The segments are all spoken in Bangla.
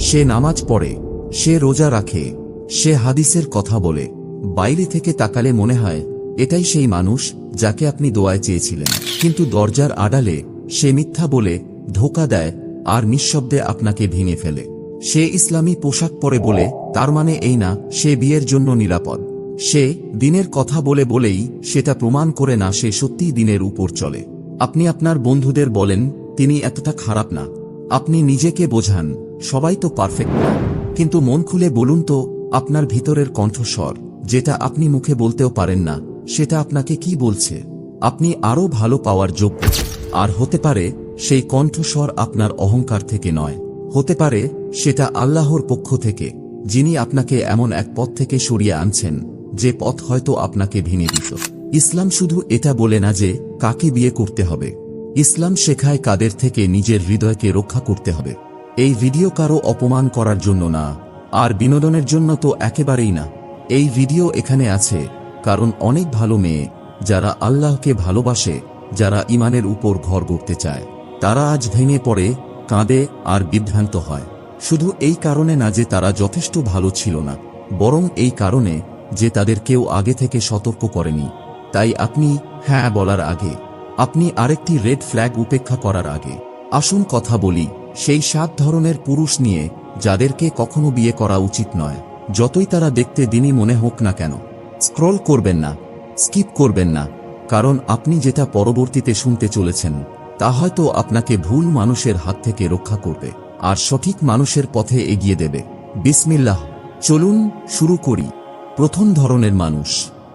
সে নামাজ পড়ে, সে রোজা রাখে, সে হাদিসের কথা বলে। বাইরে থেকে তাকালে মনে হয়, এটাই সেই মানুষ যাকে আপনি দোয়ায় চেয়েছিলেন। কিন্তু দরজার আড়ালে সে মিথ্যা বলে ধোকা দেয় আর নিঃশব্দে আপনাকে ভেঙে ফেলে। সে ইসলামী পোশাক পরে বলে, তার মানে এই না, সে বিয়ের জন্য নিরাপদ। সে দিনের কথা বলে বলেই সেটা প্রমাণ করে না সে সত্যিই দিনের উপর চলে। আপনি আপনার বন্ধুদের বলেন, তিনি এতটা খারাপ না। আপনি নিজেকে বোঝান, সবাই তো পারফেক্ট না। কিন্তু মন খুলে বলুন তো, আপনার ভিতরের কণ্ঠস্বর, যেটা আপনি মুখে বলতেও পারেন না, সেটা আপনাকে কি বলছে? আপনি আরও ভালো পাওয়ার যোগ্য। আর হতে পারে, সেই কণ্ঠস্বর আপনার অহংকার থেকে নয়। হতে পারে, সেটা আল্লাহর পক্ষ থেকে, যিনি আপনাকে এমন এক পথ থেকে সরিয়ে আনছেন, যে পথ হয়তো আপনাকে ভেঙে দিত। ইসলাম শুধু এটা বলে না যে, কাকে বিয়ে করতে হবে। ইসলাম শেখায় কাদের থেকে নিজের হৃদয়কে রক্ষা করতে হবে। এই ভিডিও কারও অপমান করার জন্য না, আর বিনোদনের জন্য তো একেবারেই না। এই ভিডিও এখানে আছে, কারণ অনেক ভালো মেয়ে, যারা আল্লাহকে ভালোবাসে, যারা ইমানের উপর ঘর গড়তে চায়, তারা আজ ভেঙে পড়ে, কাঁদে, আর বিভ্রান্ত হয়। শুধু এই কারণে না যে তারা যথেষ্ট ভালো ছিল না, বরং এই কারণে যে তাদের কেউ আগে থেকে সতর্ক করেনি। তাই আপনি হ্যাঁ বলার আগে আপনি আরেকটি রেড ফ্ল্যাগ উপেক্ষা করার আগে আসুন কথা বলি সেই সাত ধরনের পুরুষ নিয়ে যাদেরকে কখনো বিয়ে করা উচিত নয়। যতই তারা দেখতে দিনই মনে হোক না কেন, স্ক্রল করবেন না, স্কিপ করবেন না, কারণ আপনি যেটা পরবর্তীতে শুনতে চলেছেন, তা হয়তো আপনাকে ভুল মানুষের হাত থেকে রক্ষা করবে, আর সঠিক মানুষের পথে এগিয়ে দেবে। বিসমিল্লাহ। চলুন শুরু করি। প্রথম ধরনের মানুষ,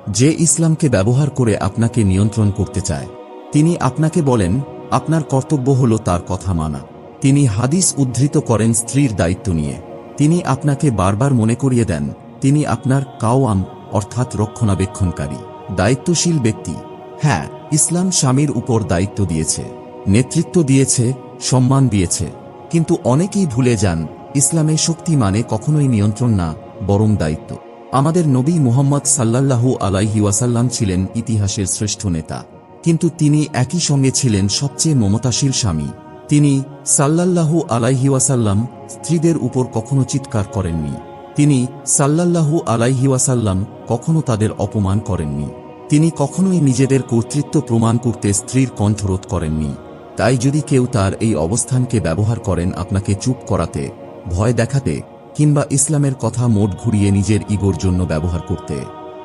যে ইসলামকে ব্যবহার করে আপনাকে নিয়ন্ত্রণ করতে চায়। তিনি আপনাকে বলেন, আপনার কর্তব্য হল তার কথা মানা। তিনি হাদিস উদ্ধৃত করেন স্ত্রীর দায়িত্ব নিয়ে। তিনি আপনাকে বারবার মনে করিয়ে দেন, তিনি আপনার কাওয়াম, অর্থাৎ রক্ষণাবেক্ষণকারী, দায়িত্বশীল ব্যক্তি। হ্যাঁ ইসলাম স্বামীর উপর দায়িত্ব দিয়েছে, নেতৃত্ব দিয়েছে, সম্মান দিয়েছে। কিন্তু অনেকেই ভুলে যান ইসলামে শক্তি মানে কখনোই নিয়ন্ত্রণ না, বরং দায়িত্ব। আমাদের নবী মুহাম্মদ সাল্লাল্লাহু আলাইহি ওয়াসাল্লাম ছিলেন ইতিহাসের শ্রেষ্ঠ নেতা। কিন্তু তিনি একই সঙ্গে ছিলেন সবচেয়ে মমতাশীল স্বামী। তিনি সাল্লাল্লাহু আলাইহি ওয়াসাল্লাম স্ত্রীদের উপর কখনো চিৎকার করেননি। তিনি সাল্লাল্লাহু আলাইহি ওয়াসাল্লাম কখনো তাদের অপমান করেননি। তিনি কখনোই নিজেদের কর্তৃত্ব প্রমাণ করতে স্ত্রীর কণ্ঠরোধ করেননি। তাই যদি কেউ তার এই অবস্থানকে ব্যবহার করেন আপনাকে চুপ করাতে, ভয় দেখাতে, কিংবা ইসলামের কথা মোট ঘুরিয়ে নিজের ইগোর জন্য ব্যবহার করতে,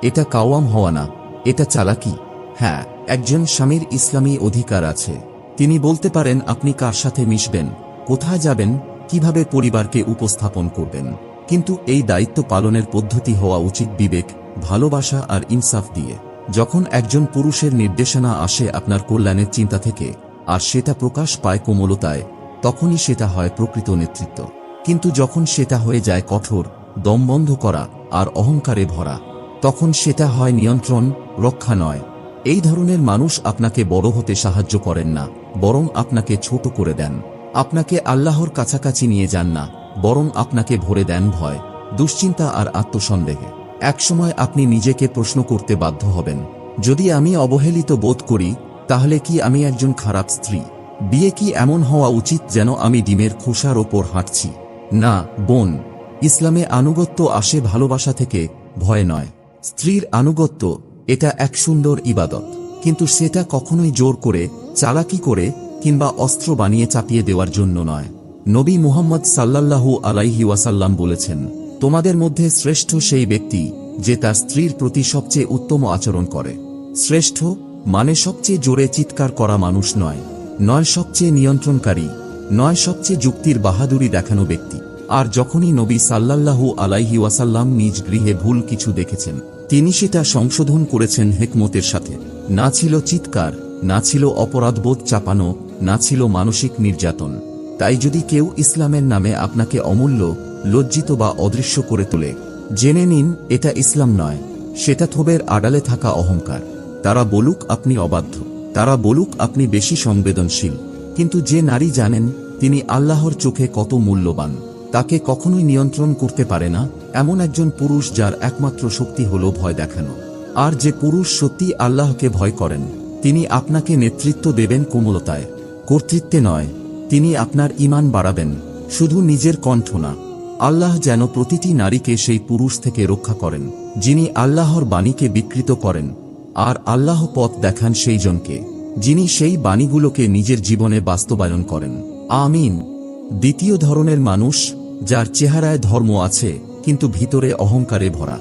এটা কাওয়াম হওয়া না, এটা চালাকি হ্যাঁ। একজন স্বামীর ইসলামী অধিকার আছে। তিনি বলতে পারেন, আপনি কার সাথে মিশবেন? কোথায় যাবেন? কীভাবে পরিবারকে উপস্থাপন করবেন? কিন্তু এই দায়িত্ব পালনের পদ্ধতি হওয়া উচিত বিবেক, ভালোবাসা আর ইনসাফ দিয়ে। যখন একজন পুরুষের নির্দেশনা আসে আপনার কল্যাণের চিন্তা থেকে, আর সেটা প্রকাশ পায় কোমলতায়, তখনই সেটা হয় প্রকৃত নেতৃত্ব। কিন্তু যখন সেটা হয়ে যায় কঠোর দমবন্ধ করা আর অহংকারে ভরা, তখন সেটা হয় নিয়ন্ত্রণ, রক্ষা নয়। এই ধরনের মানুষ আপনাকে বড় হতে সাহায্য করেন না, বরং আপনাকে ছোট করে দেন। আপনাকে আল্লাহর কাছাকাছি নিয়ে যান না, বরং আপনাকে ভরে দেন ভয়, দুশ্চিন্তা আর আত্মসন্দেহে। একসময় আপনি নিজেকে প্রশ্ন করতে বাধ্য হবেন, যদি আমি অবহেলিত বোধ করি, তাহলে কি আমি একজন খারাপ স্ত্রী? বিয়ে কি এমন হওয়া উচিত যেন আমি ডিমের খোসার ওপর হাঁটছি? না, বোন, ইসলামে আনুগত্য আসে ভালোবাসা থেকে, ভয় নয়। স্ত্রীর আনুগত্য এটা এক সুন্দর ইবাদত। কিন্তু সেটা কখনোই জোর করে, চালাকি করে, কিংবা অস্ত্র বানিয়ে চাপিয়ে দেওয়ার জন্য নয়। নবী মুহাম্মদ সাল্লাল্লাহু আলাইহি ওয়াসাল্লাম বলেছেন, তোমাদের মধ্যে শ্রেষ্ঠ সেই ব্যক্তি যে তার স্ত্রীর প্রতি সবচেয়ে উত্তম আচরণ করে। শ্রেষ্ঠ মানে সবচেয়ে জোরে চিৎকার করা মানুষ নয় নয় সবচেয়ে নিয়ন্ত্রণকারী, নয় সবচেয়ে যুক্তির বাহাদুরি দেখানো ব্যক্তি। আর যখনই নবী সাল্লাল্লাহু আলাইহি ওয়াসাল্লাম নিজ গৃহে ভুল কিছু দেখেছেন তিনি সেটা সংশোধন করেছেন হেকমতের সাথে। না ছিল চিৎকার, না ছিল অপরাধবোধ চাপানো, না ছিল মানসিক নির্যাতন। তাই যদি কেউ ইসলামের নামে আপনাকে অমূল্য, লজ্জিত বা অদৃশ্য করে তোলে, জেনে নিন এটা ইসলাম নয়, সেটা থোবের আড়ালে থাকা অহংকার। তারা বলুক আপনি অবাধ্য, তারা বলুক আপনি বেশি সংবেদনশীল। কিন্তু যে নারী জানেন, তিনি আল্লাহর চোখে কত মূল্যবান, তাকে কখনোই নিয়ন্ত্রণ করতে পারে না। এমন একজন পুরুষ যার একমাত্র শক্তি হল ভয় দেখানো। আর যে পুরুষ সত্যি আল্লাহকে ভয় করেন, তিনি আপনাকে নেতৃত্ব দেবেন কোমলতায়। কর্তৃত্বে নয়, তিনি আপনার ইমান বাড়াবেন, শুধু নিজের কণ্ঠ না। আল্লাহ যেন প্রতিটি নারীকে সেই পুরুষ থেকে রক্ষা করেন, যিনি আল্লাহর বাণীকে বিকৃত করেন, আর আল্লাহ পথ দেখান সেই জনকে যিনি সেই বাণীগুলোকে নিজের জীবনে বাস্তবায়ন করেন। আমিন। দ্বিতীয় ধরনের মানুষ, যার চেহারায় ধর্ম আছে কিন্তু ভিতরে অহংকারে ভরা।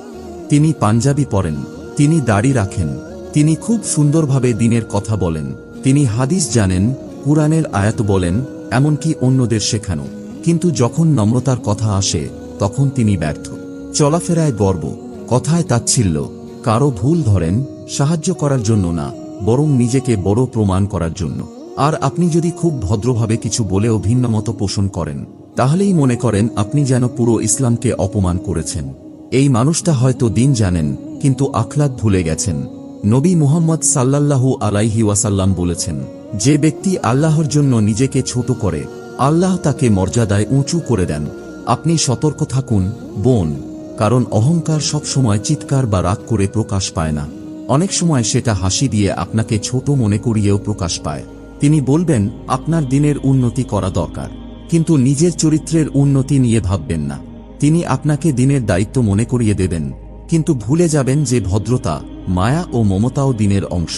তিনি পাঞ্জাবি পরেন, তিনি দাড়ি রাখেন, তিনি খুব সুন্দরভাবে দিনের কথা বলেন, তিনি হাদিস জানেন, কুরআনের আয়াত বলেন, এমনকি অন্যদের শেখানো। কিন্তু যখন নম্রতার কথা আসে, তখন তিনি ব্যর্থ। চলাফেরায় গর্ব, কথায় তাচ্ছিল্য, কারও ভুল ধরেন, সাহায্য করার জন্য না, বরং নিজেকে বড় প্রমাণ করার জন্য। আর আপনি যদি খুব ভদ্রভাবে কিছু বলেও ভিন্নমত পোষণ করেন তাহলেই মনে করেন আপনি যেন পুরো ইসলামকে অপমান করেছেন। এই মানুষটা হয়তো দিন জানেন, কিন্তু আখলাদ ভুলে গেছেন। নবী মুহাম্মদ সাল্লাল্লাহু আলাইহি ওয়াসাল্লাম বলেছেন, যে ব্যক্তি আল্লাহর জন্য নিজেকে ছোট করে, আল্লাহ তাকে মর্যাদায় উঁচু করে দেন। আপনি সতর্ক থাকুন, বোন, কারণ অহংকার সবসময় চিৎকার বা রাগ করে প্রকাশ পায় না। অনেক সময় সেটা হাসি দিয়ে আপনাকে ছোট মনে করিয়েও প্রকাশ পায়। তিনি বলবেন, আপনার দিনের উন্নতি করা দরকার। কিন্তু নিজের চরিত্রের উন্নতি নিয়ে ভাববেন না। তিনি আপনাকে দিনের দায়িত্ব মনে করিয়ে দেবেন, কিন্তু ভুলে যাবেন যে ভদ্রতা, মায়া ও মমতাও দিনের অংশ।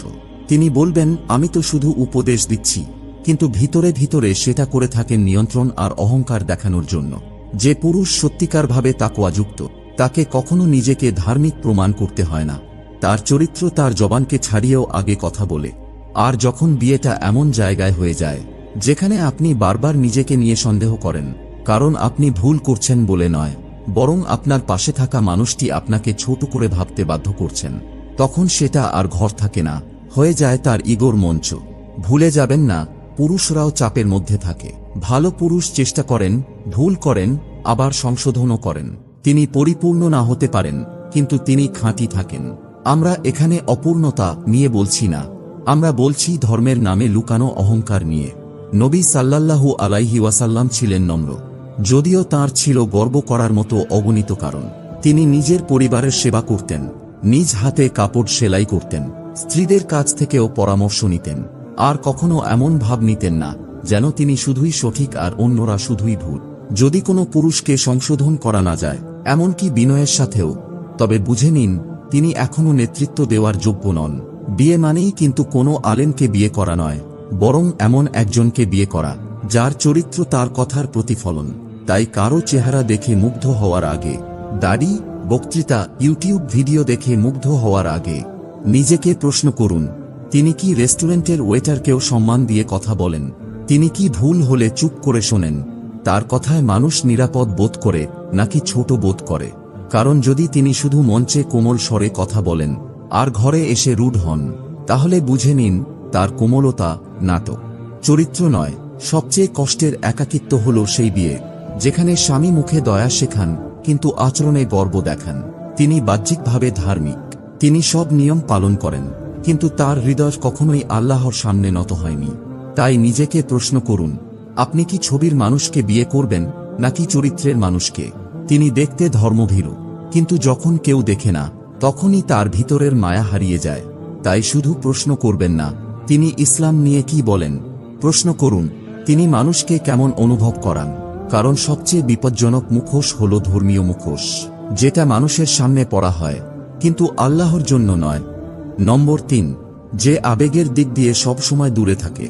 তিনি বলবেন, আমি তো শুধু উপদেশ দিচ্ছি, কিন্তু ভিতরে ভিতরে সেটা করে থাকেন নিয়ন্ত্রণ আর অহংকার দেখানোর জন্য। যে পুরুষ সত্যিকারভাবে তাকোয়াযুক্ত তাকে কখনো নিজেকে ধার্মিক প্রমাণ করতে হয় না। তার চরিত্র তার জবানকে ছাড়িয়েও আগে কথা বলে। আর যখন বিয়েটা এমন জায়গায় হয়ে যায় যেখানে আপনি বারবার নিজেকে নিয়ে সন্দেহ করেন, কারণ আপনি ভুল করছেন বলে নয়, বরং আপনার পাশে থাকা মানুষটি আপনাকে ছোট করে ভাবতে বাধ্য করছেন। তখন সেটা আর ঘর থাকে না, হয়ে যায় তার ইগোর মঞ্চ। ভুলে যাবেন না, পুরুষরাও চাপের মধ্যে থাকে। ভালো পুরুষ চেষ্টা করেন, ভুল করেন, আবার সংশোধনও করেন। তিনি পরিপূর্ণ না হতে পারেন, কিন্তু তিনি খাঁটি থাকেন। আমরা এখানে অপূর্ণতা নিয়ে বলছি না, আমরা বলছি ধর্মের নামে লুকানো অহংকার নিয়ে। নবী সাল্লাল্লাহু আলাইহি ওয়াসাল্লাম ছিলেন নম্র। যদিও তার ছিল গর্ব করার মতো অগণিত কারণ। তিনি নিজের পরিবারের সেবা করতেন, নিজ হাতে কাপড় সেলাই করতেন, স্ত্রীদের কাছ থেকেও পরামর্শ নিতেন, আর কখনো এমন ভাব নিতেন না যেন তিনি শুধুই সঠিক আর অন্যরা শুধুই ভুল। যদি কোনো পুরুষকে সংশোধন করা না যায়, এমনকি বিনয়ের সাথেও, তবে বুঝে নিন, তিনি এখনও নেতৃত্ব দেওয়ার যোগ্য নন। বিয়ে মানেই কিন্তু কোনো আলেমকে বিয়ে করা নয়। বরং এমন একজনকে বিয়ে করা, যার চরিত্র তার কথার প্রতিফলন, তাই কারও চেহারা দেখে মুগ্ধ হওয়ার আগে, দাড়ি, বক্তৃতা, ইউটিউব ভিডিও দেখে মুগ্ধ হওয়ার আগে, নিজেকে প্রশ্ন করুন, তিনি কি রেস্টুরেন্টের ওয়েটারকেও সম্মান দিয়ে কথা বলেন, তিনি কি ভুল হলে চুপ করে শোনেন, তার কথায় মানুষ নিরাপদ বোধ করে, নাকি ছোট বোধ করে, কারণ যদি তিনি শুধু মঞ্চে কোমল স্বরে কথা বলেন, আর ঘরে এসে রুড হন, তাহলে বুঝে নিন তার কোমলতা নাটক। চরিত্র নয়, সবচেয়ে কষ্টের একাকিত্ব হল সেই বিয়ে, যেখানে স্বামী মুখে দয়া শেখান, কিন্তু আচরণে গর্ব দেখান। তিনি বাহ্যিকভাবে ধার্মিক, তিনি সব নিয়ম পালন করেন, কিন্তু তার হৃদয় কখনোই আল্লাহর সামনে নত হয়নি। তাই নিজেকে প্রশ্ন করুন, আপনি কি ছবির মানুষকে বিয়ে করবেন, নাকি চরিত্রের মানুষকে? তিনি দেখতে ধর্মভীরু, কিন্তু যখন কেউ দেখে না, তখনই তার ভিতরের মায়া হারিয়ে যায়। তাই শুধু প্রশ্ন করবেন না তিনি ইসলাম নিয়ে কি বলেন? প্রশ্ন করুন, তিনি মানুষকে কেমন অনুভব করান? কারণ সবচেয়ে বিপজ্জনক মুখোশ হল ধর্মীয় মুখোশ, যেটা মানুষের সামনে পড়া হয়, কিন্তু আল্লাহর জন্য নয়। নম্বর তিন, যে আবেগের দিক দিয়ে সব সময় দূরে থাকে,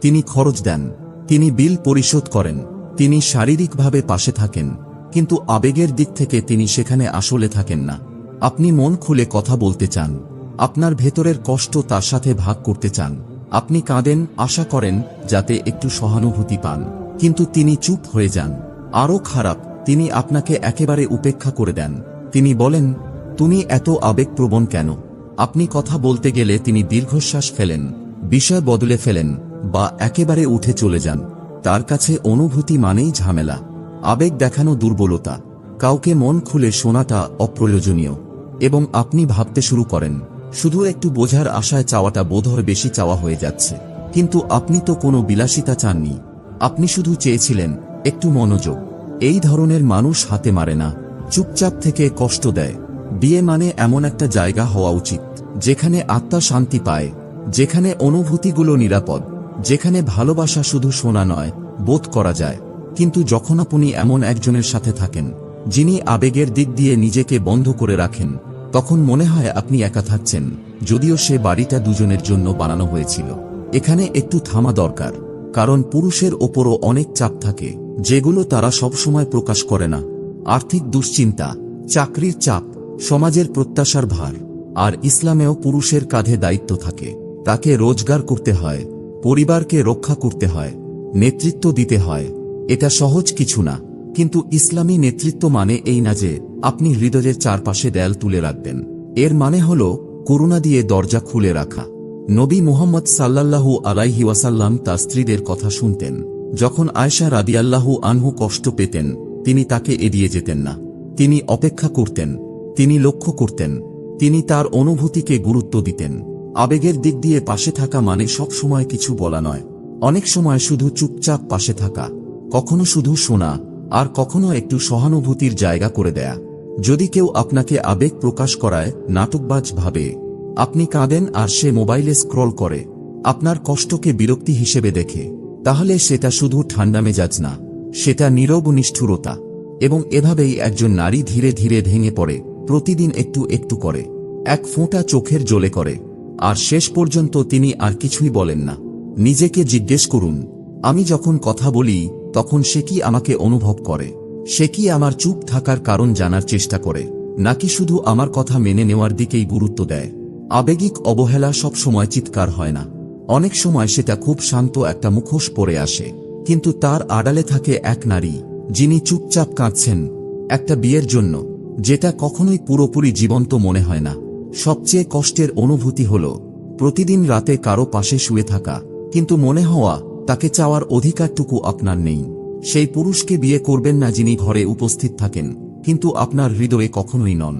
তিনি খরচ দেন, তিনি বিল পরিশোধ করেন, তিনি শারীরিকভাবে পাশে থাকেন, কিন্তু আবেগের দিক থেকে তিনি সেখানে আসলে থাকেন না। আপনি মন খুলে কথা বলতে চান। আপনার ভেতরের কষ্ট তার সাথে ভাগ করতে চান। আপনি কাঁদেন, আশা করেন, যাতে একটু সহানুভূতি পান। কিন্তু তিনি চুপ হয়ে যান। আরও খারাপ, তিনি আপনাকে একেবারে উপেক্ষা করে দেন। তিনি বলেন, তুমি এত আবেগপ্রবণ কেন? আপনি কথা বলতে গেলে তিনি দীর্ঘশ্বাস ফেলেন, বিষয় বদলে ফেলেন, বা একেবারে উঠে চলে যান। তার কাছে অনুভূতি মানেই ঝামেলা। আবেগ দেখানো দুর্বলতা। কাউকে মন খুলে শোনাটা অপ্রয়োজনীয়। এবং আপনি ভাবতে শুরু করেন শুধু একটু বোঝার আশায় চাওয়াটা বোধহয় বেশি চাওয়া হয়ে যাচ্ছে। কিন্তু আপনি তো কোনো বিলাসিতা চাননি। আপনি শুধু চেয়েছিলেন, একটু মনোযোগ। এই ধরনের মানুষ হাতে মারে না, চুপচাপ থেকে কষ্ট দেয়। বিয়ে মানে এমন একটা জায়গা হওয়া উচিত, যেখানে আত্মা শান্তি পায়, যেখানে অনুভূতিগুলো নিরাপদ, যেখানে ভালোবাসা শুধু শোনা নয়, বোধ করা যায়। কিন্তু যখন আপনি এমন একজনের সাথে থাকেন, যিনি আবেগের দিক দিয়ে নিজেকে বন্ধ করে রাখেন তখন মনে হয় আপনি একা থাকছেন, যদিও সে বাড়িটা দুজনের জন্য বানানো হয়েছিল। এখানে একটু থামা দরকার, কারণ পুরুষের ওপরও অনেক চাপ থাকে, যেগুলো তারা সবসময় প্রকাশ করে না। আর্থিক দুশ্চিন্তা, চাকরির চাপ, সমাজের প্রত্যাশার ভার, আর ইসলামেও পুরুষের কাঁধে দায়িত্ব থাকে। তাকে রোজগার করতে হয়, পরিবারকে রক্ষা করতে হয়, নেতৃত্ব দিতে হয়, এটা সহজ কিছু না। কিন্তু ইসলামী নেতৃত্ব মানে এই না যে, আপনি হৃদয়ের চারপাশে দেয়াল তুলে রাখবেন। এর মানে হল, করুণা দিয়ে দরজা খুলে রাখা। নবী মুহাম্মদ সাল্লাল্লাহু আলাইহি ওয়াসাল্লাম তার স্ত্রীদের কথা শুনতেন। যখন আয়সা রাদিয়াল্লাহু আনহু কষ্ট পেতেন, তিনি তাকে এড়িয়ে যেতেন না। তিনি অপেক্ষা করতেন, তিনি লক্ষ্য করতেন, তিনি তার অনুভূতিকে গুরুত্ব দিতেন। আবেগের দিক দিয়ে পাশে থাকা মানে সব সময় কিছু বলা নয়। অনেক সময় শুধু চুপচাপ পাশে থাকা, কখনো শুধু শোনা আর কখনো একটু সহানুভূতির জায়গা করে দেয়া। যদি কেউ আপনাকে আবেগ প্রকাশ করায়, নাটকবাজ ভাবে। আপনি কাঁদেন আর সে মোবাইলে স্ক্রল করে। আপনার কষ্টকে বিরক্তি হিসেবে দেখে। তাহলে সেটা শুধু ঠান্ডা মেজাজ না, সেটা নীরব নিষ্ঠুরতা। এবং এভাবেই একজন নারী ধীরে ধীরে ভেঙে পড়ে, প্রতিদিন একটু একটু করে। এক ফোঁটা চোখের জ্বলে করে। আর শেষ পর্যন্ত তিনি আর কিছুই বলেন না। নিজেকে জিজ্ঞেস করুন, আমি যখন কথা বলি তখন সে কি আমাকে অনুভব করে? সে কি আমার চুপ থাকার কারণ জানার চেষ্টা করে? নাকি শুধু আমার কথা মেনে নেওয়ার দিকেই গুরুত্ব দেয়? আবেগিক অবহেলা সব সময় চিৎকার হয় না। অনেক সময় সেটা খুব শান্ত একটা মুখোশ পরে আসে। কিন্তু তার আড়ালে থাকে এক নারী, যিনি চুপচাপ কাঁদছেন। একটা বিয়ের জন্য, যেটা কখনোই পুরোপুরি জীবন্ত মনে হয় না। সবচেয়ে কষ্টের অনুভূতি হল, প্রতিদিন রাতে কারও পাশে শুয়ে থাকা। কিন্তু মনে হওয়া তাকে চাওয়ার অধিকারটুকু আপনার নেই। সেই পুরুষকে বিয়ে করবেন না যিনি ঘরে উপস্থিত থাকেন, কিন্তু আপনার হৃদয়ে কখনোই নন।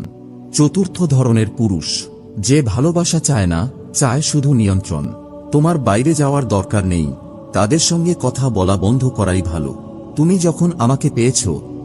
চতুর্থ ধরনের পুরুষ, যে ভালোবাসা চায় না, চায় শুধু নিয়ন্ত্রণ। তোমার বাইরে যাওয়ার দরকার নেই, তাদের সঙ্গে কথা বলা বন্ধ করাই ভালো। তুমি যখন আমাকে পেয়েছ,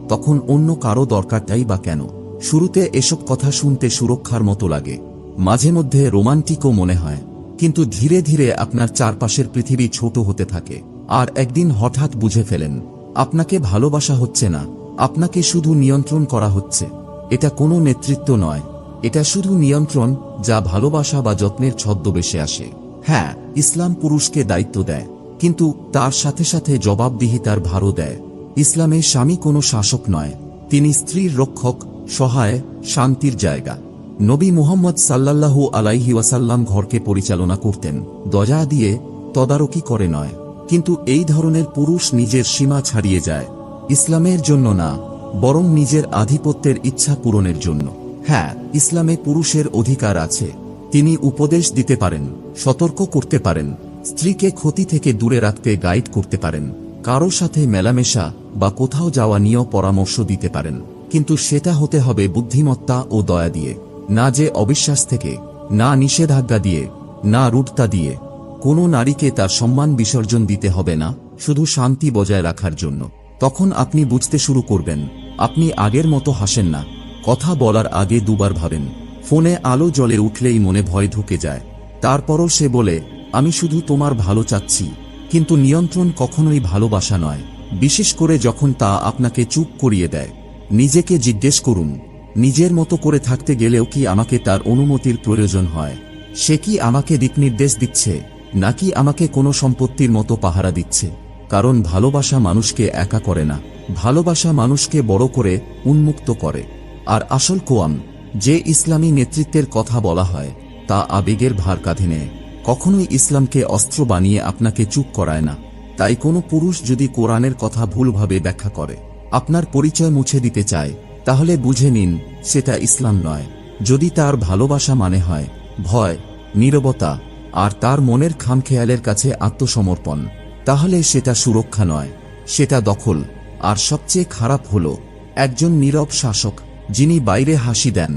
তখন অন্য কারও দরকারটাই বা কেন? শুরুতে এসব কথা শুনতে সুরক্ষার মতো লাগে। মাঝে মধ্যে রোমান্টিকও মনে হয়। কিন্তু ধীরে ধীরে আপনার চারপাশের পৃথিবী ছোট হতে থাকে। আর একদিন হঠাৎ বুঝে ফেলেন, আপনাকে ভালোবাসা হচ্ছে না, আপনাকে শুধু নিয়ন্ত্রণ করা হচ্ছে। এটা কোনো নেতৃত্ব নয়, এটা শুধু নিয়ন্ত্রণ যা ভালোবাসা বা যত্নের ছদ্মবেশে আসে। হ্যাঁ ইসলাম পুরুষকে দায়িত্ব দেয়, কিন্তু তার সাথে সাথে জবাবদিহিতার ভারও দেয়। ইসলামে স্বামী কোনো শাসক নয়, তিনি স্ত্রীর রক্ষক, সহায়, শান্তির জায়গা। নবী মুহাম্মদ সাল্লাল্লাহু আলাইহি ওয়াসাল্লাম ঘরকে পরিচালনা করতেন। দজা দিয়ে তদারকি করে নয়, কিন্তু এই ধরনের পুরুষ নিজের সীমা ছাড়িয়ে যায়। ইসলামের জন্য না, বরং নিজের আধিপত্যের ইচ্ছা পূরণের জন্য। হ্যাঁ ইসলামে পুরুষের অধিকার আছে। তিনি উপদেশ দিতে পারেন, সতর্ক করতে পারেন, স্ত্রীকে ক্ষতি থেকে দূরে রাখতে গাইড করতে পারেন, কারও সাথে মেলামেশা বা কোথাও যাওয়া নিয়েও পরামর্শ দিতে পারেন। কিন্তু সেটা হতে হবে বুদ্ধিমত্তা ও দয়া দিয়ে। না যে অবিশ্বাস থেকে, না নিষেধাজ্ঞা দিয়ে, না রুটতা দিয়ে, কোনো নারীকে তার সম্মান বিসর্জন দিতে হবে না, শুধু শান্তি বজায় রাখার জন্য। তখন আপনি বুঝতে শুরু করবেন, আপনি আগের মতো হাসেন না, কথা বলার আগে দুবার ভাবেন। ফোনে আলো জ্বলে উঠলেই মনে ভয় ঢুকে যায়। তারপরও সে বলে, আমি শুধু তোমার ভালো চাচ্ছি, কিন্তু নিয়ন্ত্রণ কখনোই ভালোবাসা নয়। বিশেষ করে যখন তা আপনাকে চুপ করিয়ে দেয়। নিজেকে জিজ্ঞেস করুন নিজের মতো করে থাকতে গেলেও কি আমাকে তার অনুমতির প্রয়োজন হয়? সে কি আমাকে দিকনির্দেশ দিচ্ছে, নাকি আমাকে কোনো সম্পত্তির মতো পাহারা দিচ্ছে? কারণ ভালোবাসা মানুষকে একা করে না, ভালোবাসা মানুষকে বড় করে, উন্মুক্ত করে। আর আসল কোয়াম, যে ইসলামী নেতৃত্বের কথা বলা হয়, তা আবেগের ভার কাঁধে নেয়। কখনোই ইসলামকে অস্ত্র বানিয়ে আপনাকে চুপ করায় না। তাই কোনো পুরুষ যদি কোরআনের কথা ভুলভাবে ব্যাখ্যা করে, আপনার পরিচয় মুছে দিতে চায় তাহলে বুঝে নিন, সেটা ইসলাম নয়। যদি তার ভালোবাসা মানে হয়, ভয়, নীরবতা, আর তার মনের খামখেয়ালের কাছে আত্মসমর্পণ, তাহলে সেটা সুরক্ষা নয়, সেটা দখল। আর সবচেয়ে খারাপ হল, একজন নীরব শাসক, যিনি বাইরে হাসি দেন,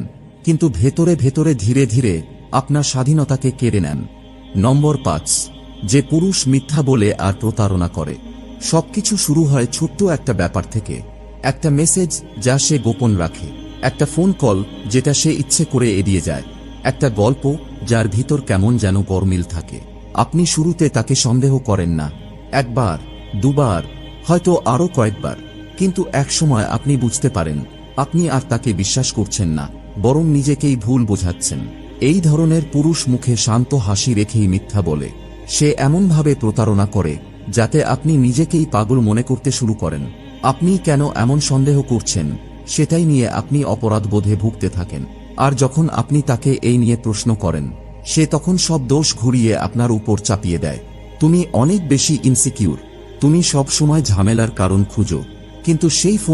কিন্তু ভেতরে ভেতরে ধীরে ধীরে আপনার স্বাধীনতাকে কেড়ে নেন। নম্বর পাঁচ, যে পুরুষ মিথ্যা বলে আর প্রতারণা করে। সবকিছু শুরু হয় ছোট্ট একটা ব্যাপার থেকে। একটা মেসেজ যা সে গোপন রাখে, একটা ফোন কল যেটা সে ইচ্ছে করে এড়িয়ে যায়, একটা গল্প যার ভিতর কেমন যেন গরমিল থাকে। আপনি শুরুতে তাকে সন্দেহ করেন না, একবার, দুবার, হয়তো আরও কয়েকবার, কিন্তু একসময় আপনি বুঝতে পারেন, আপনি আর তাকে বিশ্বাস করছেন না, বরং নিজেকেই ভুল বোঝাচ্ছেন। এই ধরনের পুরুষ মুখে শান্ত হাসি রেখেই মিথ্যা বলে। সে এমনভাবে প্রতারণা করে, যাতে আপনি নিজেকেই পাগল মনে করতে শুরু করেন। আপনি কেন এমন সন্দেহ করছেন? সেটাই নিয়ে আপনি অপরাধ বোধে ভুগতে থাকেন। আর যখন আপনি তাকে এই নিয়ে প্রশ্ন করেন, সে তখন সব দোষ ঘুরিয়ে আপনার উপর চাপিয়ে দেয়। তুমি অনেক বেশি ইনসিকিউর তুমি সব সময় ঝামেলার কারণ খুঁজো। কিন্তু সেই ফোন